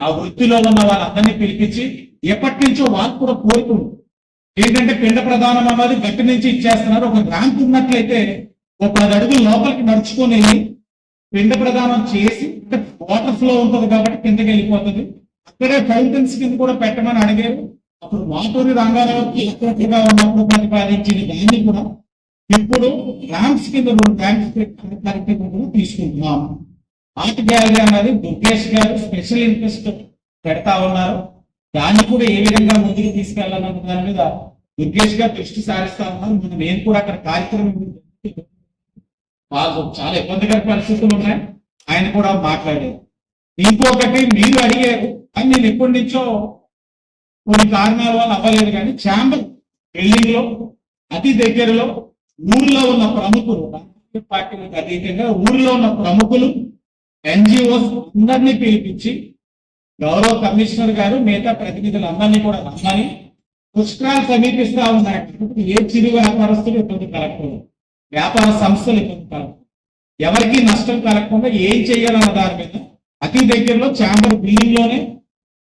ఆ వృత్తిలో ఉన్న వాళ్ళందరినీ పిలిపించి ఎప్పటి నుంచో వాళ్ళు కూడా కోరుతుంది ఏంటంటే పిండ ప్రధానం అన్నది గట్టి నుంచి ఇచ్చేస్తున్నారు. ఒక ర్యాంక్ ఉన్నట్లయితే ఒక పది అడుగులు లోపలికి నడుచుకొని పిండ ప్రదానం చేసి వాటర్ ఫ్లో ఉంటుంది కాబట్టి కిందకి వెళ్ళిపోతుంది. అక్కడే ఫౌంటైన్స్ కింద కూడా పెట్టమని అడిగారు. అప్పుడు మాటూరి రంగారావుకి ఎక్కువగా ఉన్నప్పుడు ప్రతిపాదించిన దాన్ని కూడా ఇప్పుడు ర్యాంప్స్ కింద రెండు ర్యాంప్స్ కార్యక్రమం కూడా తీసుకుంటున్నాం ఆర్ట్ గ్యాలరీ అన్నది దుర్గేష్ గారు స్పెషల్ ఇంట్రెస్ట్ పెడతా ఉన్నారు. దాన్ని కూడా ఏ విధంగా ముందుకు తీసుకెళ్ళాలన్న దాని మీద దుర్గేష్ గారు దృష్టి సారిస్తా ఉన్నారు. ముందు నేను కూడా అక్కడ కార్యక్రమం వాళ్ళు చాలా ఇబ్బందికర పరిస్థితులు ఉన్నాయి. ఆయన కూడా మాట్లాడారు. ఇంకొకటి మీరు అడిగారు అని నేను ఎప్పటి నుంచో కొన్ని కారణాల వల్ల అవ్వలేదు కానీ ఛాంబర్ బిల్డింగ్లో అతి దగ్గరలో ఊర్లో ఉన్న ప్రముఖులు పార్టీలకు అతీతంగా ఊర్లో ఉన్న ప్రముఖులు ఎన్జిఓస్ అందరినీ పిలిపించి గౌరవ కమిషనర్ గారు మిగతా ప్రతినిధులు అందరినీ కూడా రమ్మని పుష్కరాలు సమీపిస్తా ఉన్నాయి ఏ చిరు వ్యాపారస్తులు ఇబ్బంది కలగకూడదు వ్యాపార సంస్థలు ఇబ్బంది కలగకూడదు ఎవరికి నష్టం కలగకుండా ఏం చేయాలన్న దాని మీద అతి దగ్గరలో ఛాంబర్ బిల్డింగ్లోనే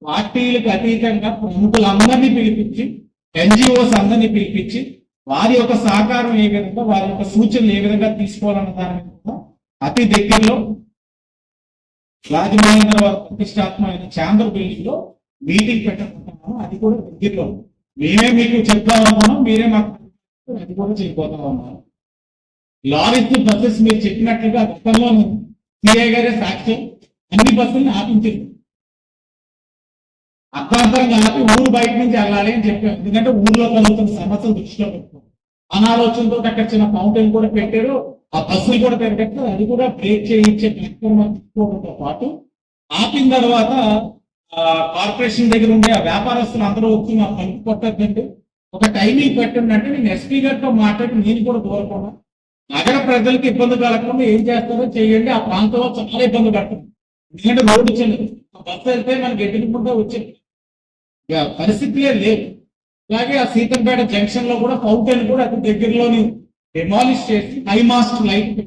పార్టీలకు అతీతంగా ప్రముఖులందరినీ పిలిపించి ఎన్జిఓస్ అందరినీ పిలిపించి వారి యొక్క సహకారం ఏ విధంగా వారి యొక్క సూచనలు ఏ విధంగా తీసుకోవాలన్న దాని మీద అతి దగ్గరలో రాజమహేంద్ర వారి ప్రతిష్టాత్మకమైన చాంద్ర బిల్డింగ్లో మీటింగ్ పెట్టబోతున్నాము. అది కూడా దగ్గరలో మేమే మీకు చెప్తా ఉన్నాము మీరే మాకు అది కూడా చేయబోతా ఉన్నాము. లారీస్ బస్సెస్ మీరు చెప్పినట్లుగా గతంలో సిఐ గారే సాక్ష్యం అన్ని బస్సుల్ని ఆపించింది అర్థాంతరంగా ఆపి ఊరు బయట నుంచి వెళ్ళాలి అని చెప్పాం ఎందుకంటే ఊర్లో కలుగుతున్న సమస్యలు దృష్టిలో పెట్టుకోం అనాలోచనతో అక్కడ చిన్న ఫౌంటైన్ కూడా పెట్టారు. ఆ బస్సులు కూడా పెరగట్టు అది కూడా బ్రేక్ చేయించే ప్లాట్ఫామ్ తీసుకోవడంతో పాటు ఆపిన తర్వాత కార్పొరేషన్ దగ్గర ఉండే ఆ వ్యాపారస్తులు అందరూ వచ్చి మా పనికి కొట్టద్దండి. ఒక టైమింగ్ పెట్టండి అంటే నేను ఎస్పీ గారితో మాట్లాడి నేను కూడా కోరుకున్నా నగర ప్రజలకు ఇబ్బంది కలగకుండా ఏం చేస్తారో చేయండి ఆ ప్రాంతంలో చాలా ఇబ్బంది పడుతుంది. ఎందుకంటే రోడ్డు చిన్నది బస్సు వెళ్తే మనకి ఎదురుకుంటా వచ్చే పరిస్థితులే లేవు అలాగే ఆ సీతంపేట జంక్షన్లో కూడా ఫౌంటైన్ కూడా అతి దగ్గరలోని డెమాలిష్ చేసి హై మాస్ట్ లైట్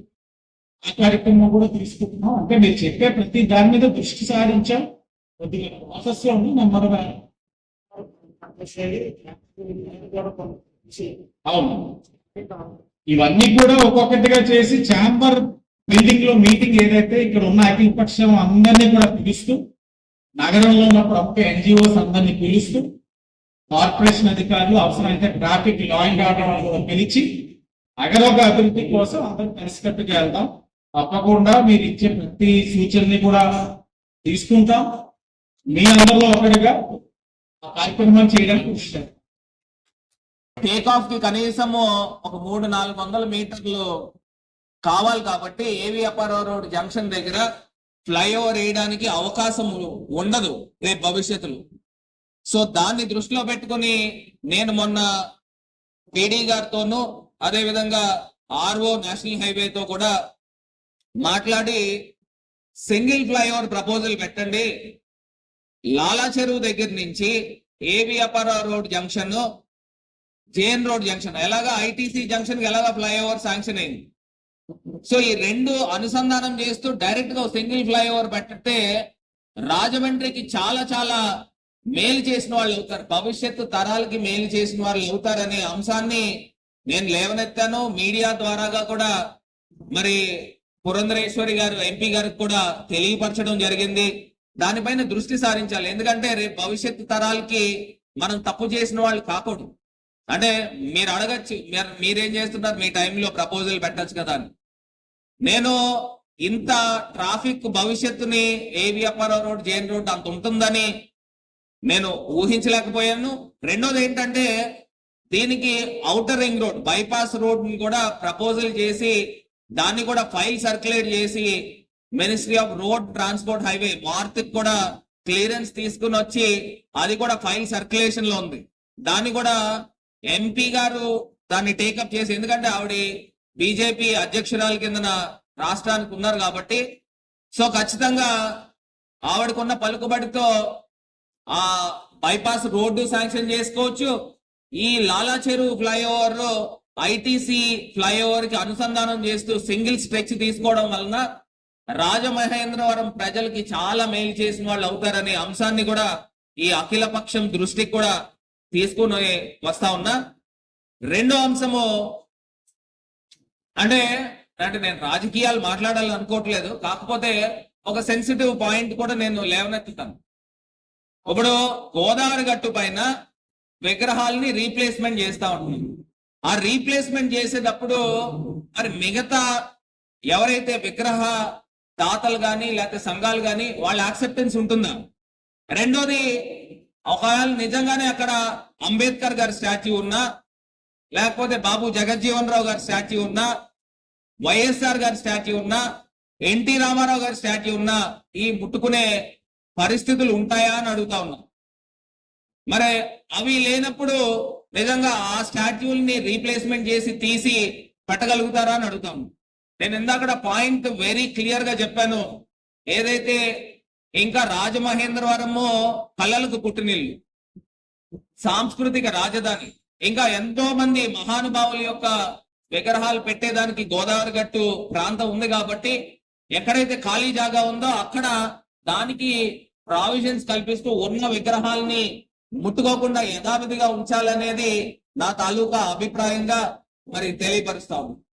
ఆ కార్యక్రమం కూడా తీసుకుంటున్నాం. అంటే మీరు చెప్పే ప్రతి దాని మీద దృష్టి సారించాం. కొద్దిగా ప్రాసెస్లో ఉంది. నెమ్మదిగా అవును. ఇవన్నీ కూడా ఒక్కొక్కటిగా చేసి ఛాంబర్ బిల్డింగ్లో మీటింగ్ ఏదైతే ఇక్కడ ఉన్న అఖిల పక్షం అందరినీ కూడా పిలుస్తూ నగరంలో ఉన్న ప్రముఖ ఎన్జిఓస్ అందరినీ పిలుస్తూ కార్పొరేషన్ అధికారులు అవసరమైతే ట్రాఫిక్ లా అండ్ ఆర్డర్ కూడా పిలిచి నగరోగ అభివృద్ధి కోసం అందరం కలిసికట్టుగా వెళ్దాం. తప్పకుండా మీరు ఇచ్చే ప్రతి సూచనని కూడా తీసుకుంటాం. మీ అందరిలో ఒకటిగా ఆ కార్యక్రమం చేయడానికి కృషి టేక్ ఆఫ్కి కనీసము ఒక మూడు నాలుగు వందల మీటర్లు కావాలి కాబట్టి A V Apparao road junction దగ్గర ఫ్లైఓవర్ వేయడానికి అవకాశం ఉండదు రేపు భవిష్యత్తులో. సో దాన్ని దృష్టిలో పెట్టుకొని నేను మొన్న పీడీ గారితోనూ అదేవిధంగా ఆర్ఓ నేషనల్ హైవేతో కూడా మాట్లాడి సింగిల్ ఫ్లైఓవర్ ప్రపోజల్ పెట్టండి. లాలా చెరువు దగ్గర నుంచి A V Apparao road junction JN road junction. ఎలాగా ఐటీసీ జంక్షన్కి ఎలాగా ఫ్లైఓవర్ శాంక్షన్ అయింది? సో ఈ రెండు అనుసంధానం చేస్తూ డైరెక్ట్గా సింగిల్ ఫ్లైఓవర్ పెట్టితే రాజమండ్రికి చాలా చాలా మేలు చేసిన వాళ్ళు అవుతారు. భవిష్యత్తు తరాలకి మేలు చేసిన వాళ్ళు అవుతారనే అంశాన్ని నేను లేవనెత్తాను. మీడియా ద్వారాగా కూడా మరి పురంధరేశ్వరి గారు ఎంపీ గారికి కూడా తెలియపరచడం జరిగింది. దానిపైన దృష్టి సారించాలి. ఎందుకంటే రేపు భవిష్యత్తు తరాలకి మనం తప్పు చేసిన వాళ్ళు కాకూడదు. అంటే మీరు అడగచ్చు మీరు మీరేం చేస్తున్నారు? మీ టైంలో ప్రపోజల్ పెట్టచ్చు కదా అని. నేను ఇంత ట్రాఫిక్ భవిష్యత్తుని ఏవి అప్పారావు రోడ్ జైన్ రోడ్ అంత ఉంటుందని నేను ఊహించలేకపోయాను. రెండోది ఏంటంటే దీనికి outer ring road bypass road కూడా ప్రపోజల్ చేసి దాన్ని కూడా ఫైల్ సర్క్యులేట్ చేసి ministry of road transport highway మార్త్ కూడా క్లియరెన్స్ తీసుకుని వచ్చి అది కూడా ఫైల్ సర్క్యులేషన్లో ఉంది. దాన్ని కూడా ఎంపీ గారు దాన్ని టేకప్ చేసి ఎందుకంటే ఆవిడ బీజేపీ అధ్యక్షురాల కిందన రాష్ట్రానికి ఉన్నారు కాబట్టి సో ఖచ్చితంగా ఆవిడకున్న పలుకుబడితో ఆ బైపాస్ రోడ్డు శాంక్షన్ చేసుకోవచ్చు. ఈ లాలా చెరువు ఫ్లైఓవర్లో ఐటీసీ ఫ్లైఓవర్కి అనుసంధానం చేస్తూ సింగిల్ స్ట్రెచ్ తీసుకోవడం వలన రాజమహేంద్రవరం ప్రజలకి చాలా మేలు చేసిన వాళ్ళు అవుతారనే అంశాన్ని కూడా ఈ అఖిల పక్షం దృష్టికి కూడా తీసుకుని వస్తా ఉన్నా. రెండో అంశము అంటే అంటే నేను రాజకీయాలు మాట్లాడాలని అనుకోవట్లేదు. కాకపోతే ఒక సెన్సిటివ్ పాయింట్ కూడా నేను లేవనెత్తుతాను. ఇప్పుడు గోదావరి గట్టు పైన విగ్రహాలని రీప్లేస్మెంట్ చేస్తా ఉంటుంది. ఆ రీప్లేస్మెంట్ చేసేటప్పుడు మరి మిగతా ఎవరైతే విగ్రహ దాతలు కానీ లేకపోతే సంఘాలు కానీ వాళ్ళ యాక్సెప్టెన్స్ ఉంటుందా? రెండోది ఒకవేళ నిజంగానే అక్కడ అంబేద్కర్ గారి స్టాచ్యూ ఉన్నా లేకపోతే బాబు జగజ్జీవన్ రావు గారి స్టాచ్యూ ఉన్నా వైఎస్ఆర్ గారి స్టాచ్యూ ఉన్నా ఎన్టీ రామారావు గారి స్టాచ్యూ ఉన్నా ఈ ముట్టుకునే పరిస్థితులు ఉంటాయా అని అడుగుతా ఉన్నా. మరి అవి లేనప్పుడు నిజంగా ఆ స్టాట్యూల్ని రీప్లేస్మెంట్ చేసి తీసి పెట్టగలుగుతారా అని అడుగుతాను నేను ఇందాక పాయింట్ వెరీ క్లియర్గా చెప్పాను. ఏదైతే ఇంకా రాజమహేంద్రవరము కళలకు పుట్టినిల్లు సాంస్కృతిక రాజధాని ఇంకా ఎంతో మంది మహానుభావుల యొక్క విగ్రహాలు పెట్టేదానికి గోదావరి గట్టు ప్రాంతం ఉంది కాబట్టి ఎక్కడైతే ఖాళీ జాగా ఉందో అక్కడ దానికి ప్రావిజన్స్ కల్పిస్తూ ఉన్న విగ్రహాలని ముట్టుకోకుండా యథావిధిగా ఉంచాలనేది నా తాలూకా అభిప్రాయంగా మరి తెలియపరుస్తాము.